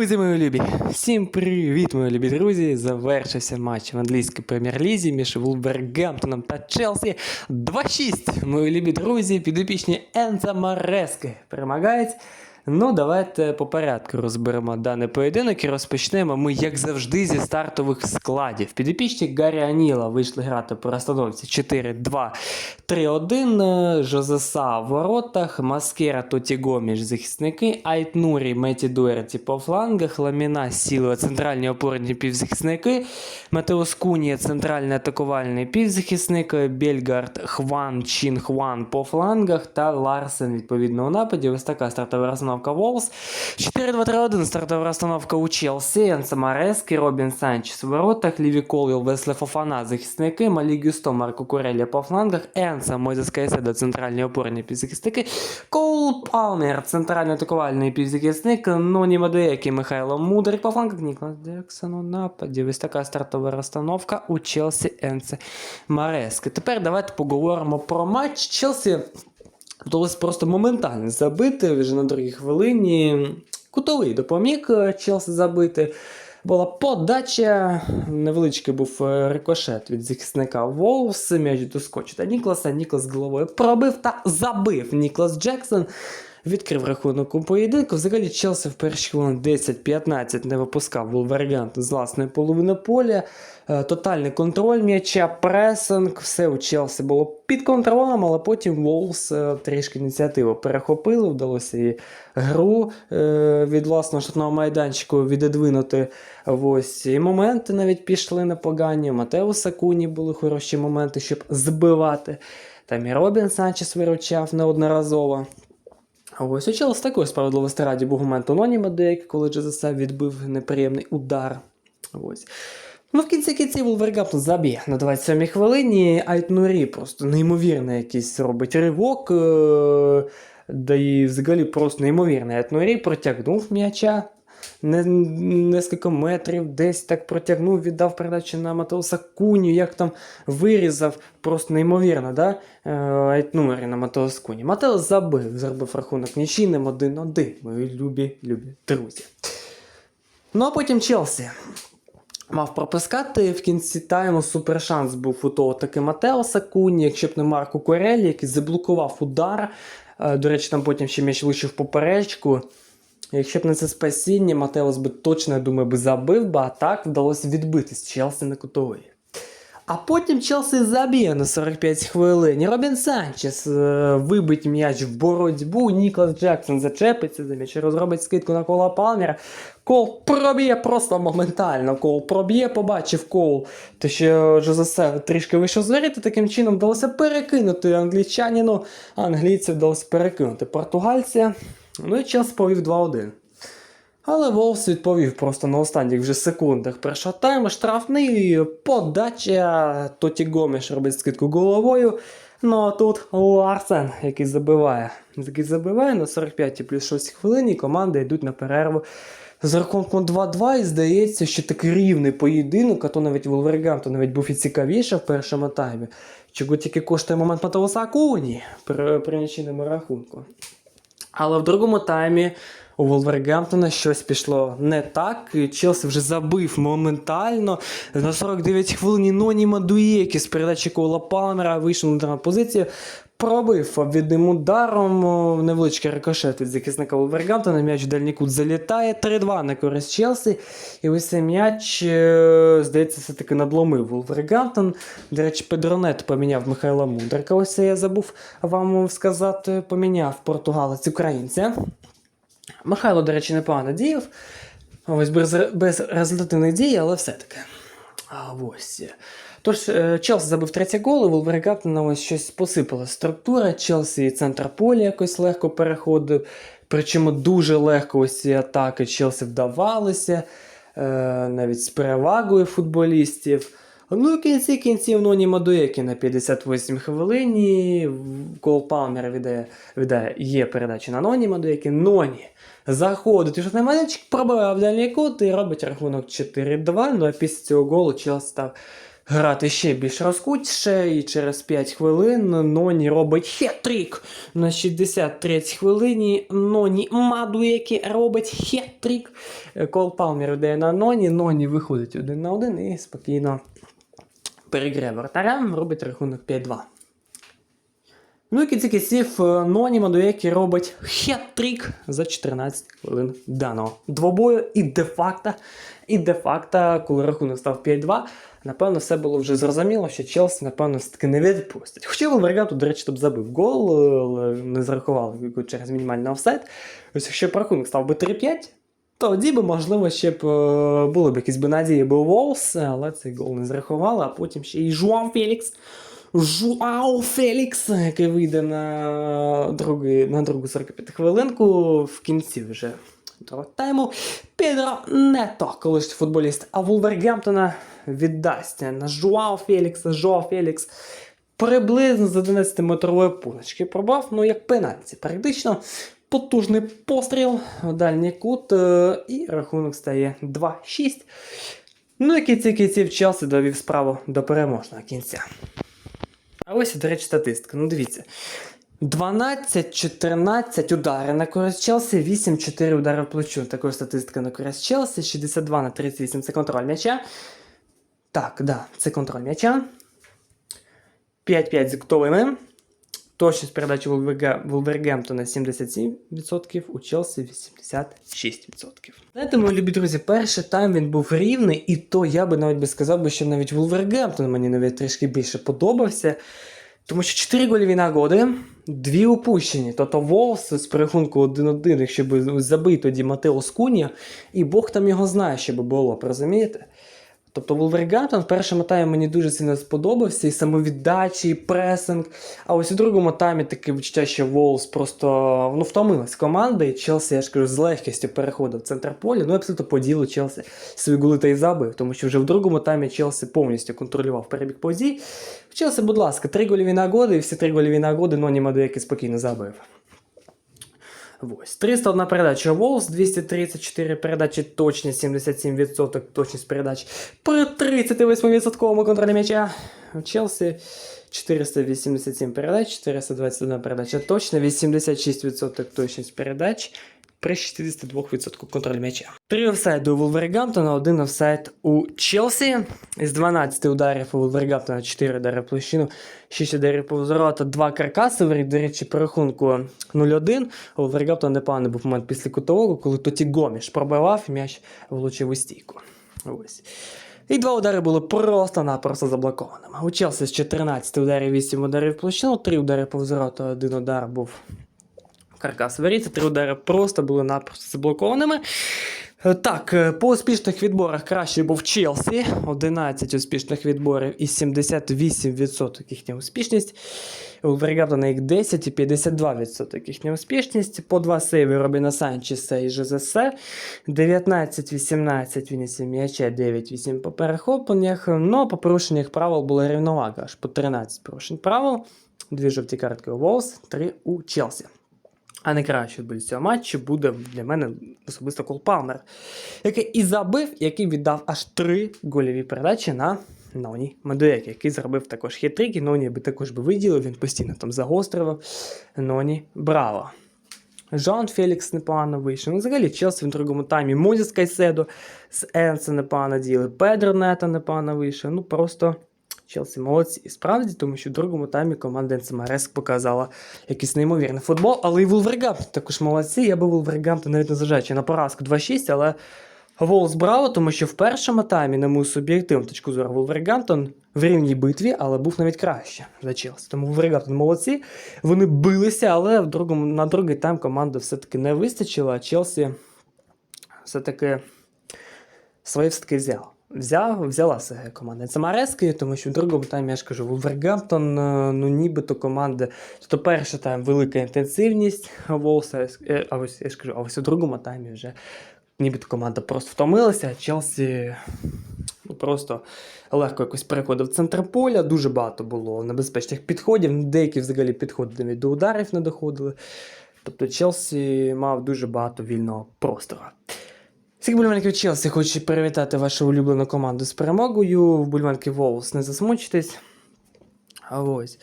Друзі, мої любі, всім привіт, мої любі друзі. Завершився матч в англійській прем'єр-лізі між Вулбергемптоном та Челсі. 2-6, мої любі друзі, підопічні Енза Марески перемагають. Ну, давайте по порядку розберемо даний поєдинок і розпочнемо ми, як завжди, зі стартових складів. Підопічні Гаррі Аніла вийшли грати по розстановці 4-2-3-1. е, Жозеса в воротах, Маскера Тоті Гоміш захисники, Айтнурі Меті Дуерті по флангах, Ламіна Сілова центральні опорні півзахисники, Матеус Кунія центральний атакувальний півзахисник, Бельгард Хван Чин Хван по флангах та Ларсен відповідно у нападі. Ось така стартова розстановка Волс. 4-2-3-1 стартова розстановка у Челсі, Енса Марески, Робін Санчес у воротах, Ліві Колвіл, Весле Фофана захисники, Малі Гюсто, Марко Курелі по флангах, Енса, Мойзес Кайседо, центральні опорні півзахисники, Коул Палмер, центральний атакувальний півзахисник, Ноні Мадуекі, Михайло Мудрик по флангах, Ніклас Джексон у нападі. Ось така стартова розстановка у Челсі Енсе Марески. Тепер давайте поговоримо про матч. Челсі вдалося просто моментально забити вже на другій хвилині. Кутовий допоміг Челси Челсі забити. Була подача, невеличкий був е, рикошет від захисника Волс, м'яч доскочить та Нікласа. Ніклас головою пробив та забив Ніклас Джексон. Відкрив рахунок у поєдинку. Взагалі Челсі в перші хвилин 10-15 не випускав Вулвергянт з власної половини поля. Е, Тотальний контроль м'яча, пресинг, все у Челсі було під контролем, але потім Волс е, трішки ініціативу перехопили, вдалося і гру е, від власного штатного майданчику відодвинути. Ось і моменти навіть пішли непогані. Матеуса Куні були хороші моменти, щоб збивати. Там і Робін Санчес виручав неодноразово. Ось у Челсі також справедливості раді був момент у де коли Джезеса відбив неприємний удар. Ось. Ну, в кінці кінці Вулвергамптон забіг на 27-й хвилині. Айтнурі просто неймовірний якийсь робить ривок. Е- да і взагалі просто неймовірний. Айтнурі протягнув м'яча. Не, нескільки метрів десь так протягнув, віддав передачу на Матеуса Куню, як там вирізав, просто неймовірно, да? Е, Айтнурі на Матеус Куні. Матеус забив, зробив рахунок нічийним 1-1, мої любі, любі друзі. Ну а потім Челсі. Мав пропускати в кінці тайму супершанс був у того таки Матеоса Куні, якщо б не Марко Корелі, який заблокував удар. Е, До речі, там потім ще м'яч влучив поперечку. Якщо б не це спасіння, Матеос би точно, я думаю, би забив, би, а так вдалося відбити з Челсі на кутовий. А потім Челсі заб'є на 45 хвилин. Робін Санчес е, вибить м'яч в боротьбу. Ніклас Джексон зачепиться за м'яч, розробить скидку на кола Палмера. Кол проб'є просто моментально. Кол проб'є, побачив кол. Те, що Жозесе трішки вийшов звірити, таким чином вдалося перекинути англічанину. Англійців вдалося перекинути португальця. Ну і Челсі повів 2-1. Але Волс відповів просто на останніх вже секундах першого тайму. Штрафний подача. Тоті Гоміш робить скидку головою. Ну а тут Ларсен, який забиває. Який забиває на 45 плюс 6 хвилині. Команди йдуть на перерву з рахунком 2-2. І здається, що такий рівний поєдинок, а то навіть Вулвергамптон навіть був і цікавіше в першому таймі. Чого тільки коштує момент Матеуса Акуні при, при нічийному рахунку. Але в другому таймі у Волвергемптона щось пішло не так. Челсі вже забив моментально. На 49 хвилин Ноні Мадуєкі з передачі Кола Палмера вийшов на позицію. Пробив обвідним ударом невеличкий рикошет від захисника Волвергамптона. М'яч в дальній кут залітає. 3-2 на користь Челсі. І ось цей м'яч, е, здається, все-таки надломив Волвергамптон. До речі, Педронет поміняв Михайла Мудрика. Ось це я забув вам сказати. Поміняв португалець українця. Михайло, до речі, непогано діяв. Ось без, без результативних дій, але все-таки. Ось. Тож, е, Челсі забив третій гол, і Волвергамптона ось щось посипала структура. Челсі і центр поля якось легко переходив. Причому дуже легко ось ці атаки Челсі вдавалися, е, навіть з перевагою футболістів. Ну в кінці кінців Ноні Мадуекі на 58 хвилині. Кол Палмер віддає, віддає є передача на Ноні Мадуекі. Ноні заходить у штатний майданчик, пробиває дальній кут і робить рахунок 4-2. Ну а після цього голу Челсі став грати ще більш розкутіше, і через 5 хвилин Ноні робить хет-трік. На 63-й хвилині Ноні Мадуекі робить хет-трік. Кол Палмер йде на Ноні, Ноні виходить один на один і спокійно переграє вратаря, робить рахунок 5-2. Ну і кінці кінців е, Ноні Мадуекі робить хет-трік за 14 хвилин даного двобою. І де-факто, і де-факто, коли рахунок став 5-2, напевно, все було вже зрозуміло, що Челсі, напевно, все-таки не відпустить. Хоча Волвергату, до речі, тут забив гол, але не зарахували через мінімальний офсайт. Ось якщо б рахунок став би 3-5, тоді би, можливо, ще б е, були б якісь би надії, був Волс, але цей гол не зарахували, а потім ще і Жуан Фелікс. Жуао Фелікс, який вийде на, другий, на другу 45 хвилинку в кінці вже другого тайму. Педро Нето, колишній футболіст, а Вулвергемптона віддасть на Жуао Фелікса. Жуао Фелікс приблизно з 11-метрової пуночки пробав, ну як пенальті. Практично потужний постріл дальній кут, е, і рахунок стає 2-6. Ну і кінці кінців Челсі довів справу до переможного кінця. А ось, до речі, статистика. Ну дивіться. 12-14 удари на користь Челсі, 8-4 удари в плечу. Також статистика на користь Челсі, 62 на 38 це контроль м'яча. Так, да, це контроль м'яча. 5-5 з готовими. Точність передачі Вулвергемптона 77%, у Челсі 86%. Знаєте, мої любі друзі, перший тайм він був рівний, і то я би навіть би сказав, що навіть Вулвергемптон мені навіть трішки більше подобався. Тому що 4 гольові нагоди, 2 упущені. Тобто Волс з перерахунку 1-1, якщо б забив тоді Матео Скуні, і Бог там його знає, що би було, розумієте? Тобто Вулвергемптон в першому таймі мені дуже сильно сподобався, і самовіддачі, і пресинг. А ось у другому таймі таке відчуття, що Волс просто ну, втомилась команда, і Челсі, я ж кажу, з легкістю переходив в центр поля. Ну, абсолютно по ділу Челсі свої голи та й забив, тому що вже в другому таймі Челсі повністю контролював перебіг подій. В Челсі, будь ласка, три гольові нагоди, і всі три гольові нагоди Ноні Мадуеки спокійно забив. Ось. 301 передача Волс, 234 передачі, точність 77% точність передач при 38% контролі м'яча. Челсі 487 передач, 421 передача точна, 86% точність передач при 62% контролі м'яча. Три офсайди у Вулвергамптона, один офсайд у Челсі. Із 12 ударів у Вулвергамптона 4 удари в площину, 6 ударів по взворота, 2 каркасові. До речі, по рахунку 0-1. У Вулвергамптона непоганий був момент після кутового, коли Тоті Гоміш пробивав, і м'яч влучив у стійку. Ось. І два удари були просто-напросто заблокованими. У Челсі з 14 ударів 8 ударів в площину, 3 удари по взворота, один удар був каркас варіться, три удари просто були напросто заблокованими. Е, Так, е, по успішних відборах краще був Челсі. 11 успішних відборів і 78% їхня успішність. У Вергабдона їх 10 і 52% їхня успішність. По два сейви Робіна Санчеса і ЖЗС. 19-18 винесів м'яча, 9-8 по перехопленнях. Ну, по порушеннях правил була рівновага, аж по 13 порушень правил. Дві жовті картки у Волс, три у Челсі. А найкращий футболіст цього матчу буде для мене особисто Кол Палмер, який і забив, який віддав аж три гольові передачі на Ноні Мадуекі, який зробив також хитрик, і Ноні би також би виділив, він постійно там загострював. Ноні браво. Жан Фелікс непогано вийшов. Ну, взагалі, Челсі в другому таймі Мозіс Кайседо з Енса непогано діли, Педро Нета непогано вийшов. Ну просто Челсі молодці. І справді, тому що в другому таймі команда Енсемареск показала якийсь неймовірний футбол, але і Вулвергамптон також молодці. Я би Вулвергамптон навіть незважаючи на поразку 2-6, але Волс браво, тому що в першому таймі, на мою суб'єктивну точку зору, Вулвергамптон в рівній битві, але був навіть краще за Челсі. Тому Вулвергамптон молодці. Вони билися, але в другому, на другий тайм команди все-таки не вистачило, а Челсі все-таки своє все-таки взяв. Взяв, взяла себе команда Самарески, тому що в другому таймі я ж кажу, Вулвергамптон, е, ну нібито команда. Тобто перший тайм велика інтенсивність Волса, е, а ось я ж кажу, а ось у другому таймі вже нібито команда просто втомилася, а Челсі ну, просто легко якось переходив центр поля, дуже багато було небезпечних підходів, деякі взагалі підходи до ударів не доходили. Тобто Челсі мав дуже багато вільного простору. Всіх бульванків Челсі хочу привітати вашу улюблену команду з перемогою. В бульванки Волс не засмучтесь. А ось.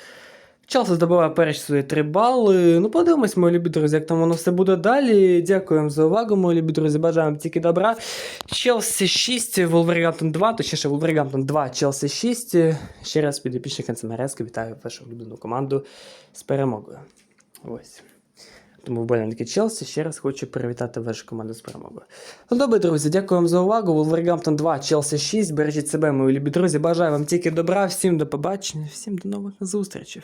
Челсі здобуває перші свої три бали. Ну, подивимось, мої любі друзі, як там воно все буде далі. Дякуємо за увагу, мої любі друзі. Бажаємо тільки добра. Челсі 6, Волвергамптон 2, точніше, Волвергамптон 2, Челсі 6. Ще раз підопічник Канцемарецька вітаю вашу улюблену команду з перемогою. Ось. Тому вболівальники Челсі ще раз хочу привітати вашу команду з перемогою. Ну, добре, друзі, дякую вам за увагу. Волвергамптон 2, Челсі 6. Бережіть себе, мої любі друзі. Бажаю вам тільки добра. Всім до побачення, всім до нових зустрічей.